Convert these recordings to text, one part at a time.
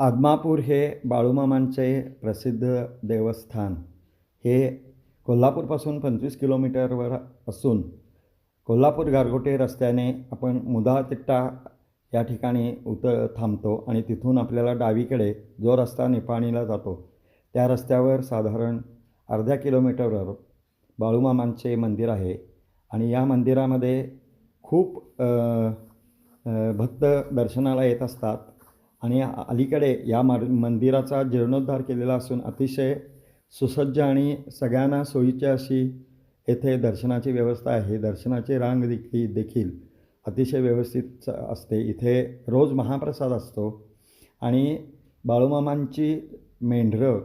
आदमापूर हे बाळूमामांचे प्रसिद्ध देवस्थान. हे कोल्हापूरपासून पंचवीस किलोमीटरवर असून कोल्हापूर गारगोटे रस्त्याने आपण मुदातिट्टा या ठिकाणी उत थांबतो आणि तिथून आपल्याला डावीकडे जो रस्ता निपाणीला जातो त्या रस्त्यावर साधारण अर्ध्या किलोमीटरवर बाळूमामांचे मंदिर आहे आणि या मंदिरामध्ये खूप भक्त दर्शनाला येत असतात. आणि अलीकडे या मार मंदिराचा जीर्णोद्धार केलेला असून अतिशय सुसज्ज आणि सगळ्यांना सोयीची अशी येथे दर्शनाची व्यवस्था आहे. दर्शनाची रांग देखी देखील अतिशय व्यवस्थित असते. इथे रोज महाप्रसाद असतो आणि बाळूमामांची मेंढरं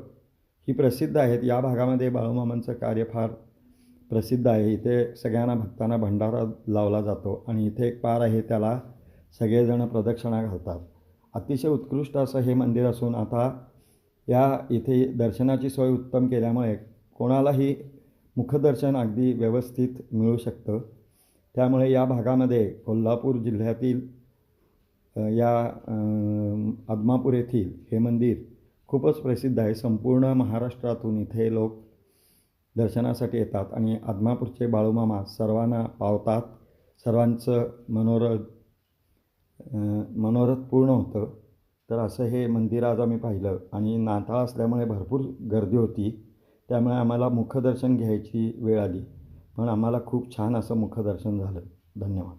ही प्रसिद्ध आहेत. या भागामध्ये बाळूमामांचं कार्य फार प्रसिद्ध आहे. इथे सगळ्यांना भक्तांना भंडारा लावला जातो आणि इथे एक पार आहे. त्याला सगळेजण प्रदक्षिणा घालतात. अतिशय उत्कृष्ट असं हे मंदिर असून आता या इथे दर्शनाची सोय उत्तम केल्यामुळे कोणालाही मुखदर्शन अगदी व्यवस्थित मिळू शकतं. त्यामुळे या भागामध्ये कोल्हापूर जिल्ह्यातील या आदमापूर येथील हे मंदिर खूपच प्रसिद्ध आहे. संपूर्ण महाराष्ट्रातून इथे लोक दर्शनासाठी येतात आणि आदमापूरचे बाळूमामा सर्वांना पावतात. सर्वांचं मनोरथ मनोरथ पूर्ण होतं. तर असं हे मंदिर आज आम्ही पाहिलं. आणि नाताळ असल्यामुळे भरपूर गर्दी होती. त्यामुळे आम्हाला मुखदर्शन घ्यायची वेळ आली. पण आम्हाला खूप छान असं मुखदर्शन झालं. धन्यवाद.